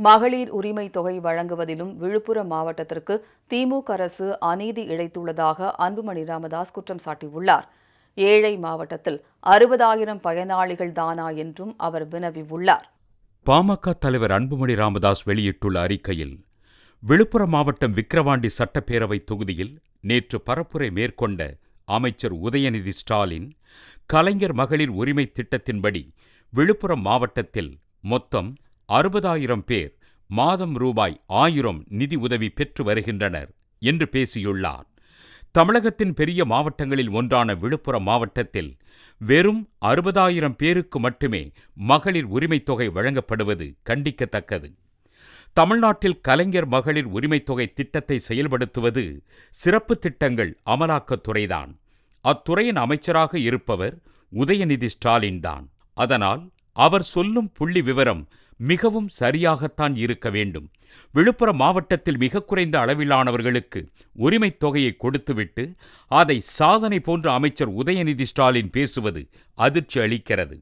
மகளிர் உரிமை தொகை வழங்குவதிலும் விழுப்புரம் மாவட்டத்திற்கு திமுக அரசு அநீதி இழைத்துள்ளதாக அன்புமணி ராமதாஸ் குற்றம் சாட்டியுள்ளார். ஏழை மாவட்டத்தில் அறுபதாயிரம் பயனாளிகள் தானா என்றும் அவர் வினவியுள்ளார். பாமக தலைவர் அன்புமணி ராமதாஸ் வெளியிட்டுள்ள அறிக்கையில் விழுப்புரம் மாவட்டம் விக்கிரவாண்டி சட்டப்பேரவை தொகுதியில் நேற்று பரப்புரை மேற்கொண்ட அமைச்சர் உதயநிதி ஸ்டாலின் கலைஞர் மகளிர் உரிமை திட்டத்தின்படி விழுப்புரம் மாவட்டத்தில் மொத்தம் அறுபதாயிரம் பேர் மாதம் ரூபாய் ஆயிரம் நிதி உதவி பெற்று வருகின்றனர் என்று பேசியுள்ளார். தமிழகத்தின் பெரிய மாவட்டங்களில் ஒன்றான விழுப்புரம் மாவட்டத்தில் வெறும் அறுபதாயிரம் பேருக்கு மட்டுமே மகளிர் உரிமைத் தொகை வழங்கப்படுவது கண்டிக்கத்தக்கது. தமிழ்நாட்டில் கலைஞர் மகளிர் உரிமைத் தொகை திட்டத்தை செயல்படுத்துவது சிறப்பு திட்டங்கள் அமலாக்கத்துறைதான் அத்துறையின் அமைச்சராக இருப்பவர் உதயநிதி ஸ்டாலின் தான். அதனால் அவர் சொல்லும் புள்ளி விவரம் மிகவும் சரியாகத்தான் இருக்க வேண்டும். விழுப்புரம் மாவட்டத்தில் மிக குறைந்த அளவிலானவர்களுக்கு உரிமைத் தொகையை கொடுத்துவிட்டு அதை சாதனை போன்ற அமைச்சர் உதயநிதி ஸ்டாலின் பேசுவது அதிர்ச்சி அளிக்கிறது.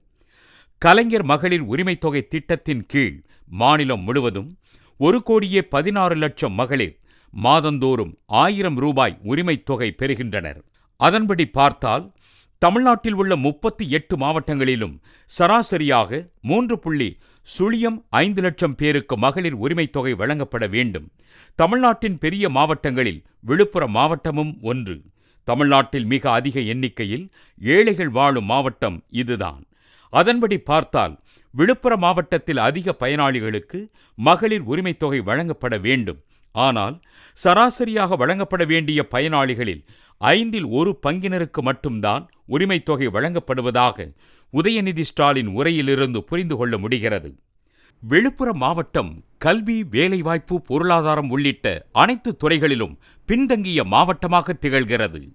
கலைஞர் மகளிர் உரிமைத் தொகை திட்டத்தின் கீழ் மாநிலம் முழுவதும் ஒரு கோடியே பதினாறு லட்சம் மகளிர் மாதந்தோறும் ஆயிரம் ரூபாய் உரிமைத் தொகை பெறுகின்றனர். அதன்படி பார்த்தால் தமிழ்நாட்டில் உள்ள முப்பத்தி எட்டு மாவட்டங்களிலும் சராசரியாக மூன்று புள்ளி சுழியம் ஐந்து லட்சம் பேருக்கு மகளிர் உரிமைத் தொகை வழங்கப்பட வேண்டும். தமிழ்நாட்டின் பெரிய மாவட்டங்களில் விழுப்புரம் மாவட்டமும் ஒன்று. தமிழ்நாட்டில் மிக அதிக எண்ணிக்கையில் ஏழைகள் வாழும் மாவட்டம் இதுதான். அதன்படி பார்த்தால் விழுப்புரம் மாவட்டத்தில் அதிக பயனாளிகளுக்கு மகளிர் உரிமைத் தொகை வழங்கப்பட வேண்டும். ஆனால் சராசரியாக வழங்கப்பட வேண்டிய பயனாளிகளில் ஐந்தில் ஒரு பங்கினருக்கு மட்டும்தான் உரிமைத் தொகை வழங்கப்படுவதாக உதயநிதி ஸ்டாலின் உரையிலிருந்து புரிந்து கொள்ள முடிகிறது. விழுப்புரம் மாவட்டம் கல்வி வேலைவாய்ப்பு பொருளாதாரம் உள்ளிட்ட அனைத்து துறைகளிலும் பின்தங்கிய மாவட்டமாக திகழ்கிறது.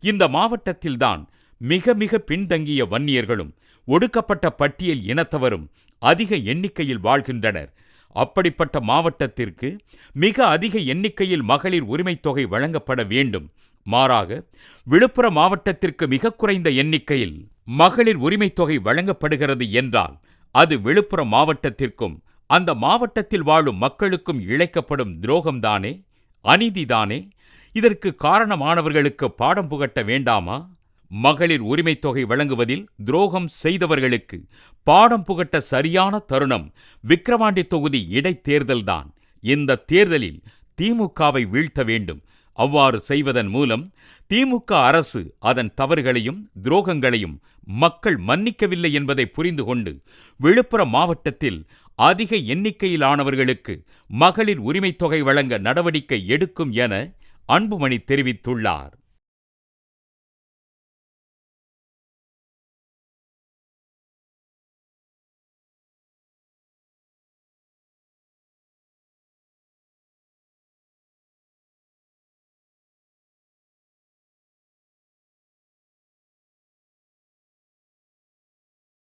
இந்த மாவட்டத்தில்தான் மிக மிக பின்தங்கிய வன்னியர்களும் ஒடுக்கப்பட்ட பட்டியல் இனத்தவரும் அதிக எண்ணிக்கையில் வாழ்கின்றனர். அப்படிப்பட்ட மாவட்டத்திற்கு மிக அதிக எண்ணிக்கையில் மகளிர் உரிமைத் தொகை வழங்கப்பட வேண்டும். மாறாக விழுப்புரம் மாவட்டத்திற்கு மிக குறைந்த எண்ணிக்கையில் மகளிர் உரிமைத் தொகை வழங்கப்படுகிறது என்றால் அது விழுப்புரம் மாவட்டத்திற்கும் அந்த மாவட்டத்தில் வாழும் மக்களுக்கும் இழைக்கப்படும் துரோகம்தானே? அநீதிதானே? இதற்கு காரணமானவர்களுக்கு பாடம் புகட்ட வேண்டாமா? மகளிர் உரிமைத் தொகை வழங்குவதில் துரோகம் செய்தவர்களுக்கு பாடம் புகட்ட சரியான தருணம். விக்கிரவாண்டி தொகுதி இடைத்தேர்தல்தான் இந்த தேர்தலில் திமுகவை வீழ்த்த வேண்டும். அவ்வாறு செய்வதன் மூலம் திமுக அரசு அதன் தவறுகளையும் துரோகங்களையும் மக்கள் மன்னிக்கவில்லை என்பதை புரிந்து கொண்டு விழுப்புரம் மாவட்டத்தில் அதிக எண்ணிக்கையிலானவர்களுக்கு மகளிர் உரிமைத் தொகை வழங்க நடவடிக்கை எடுக்கும் என அன்புமணி தெரிவித்துள்ளார்.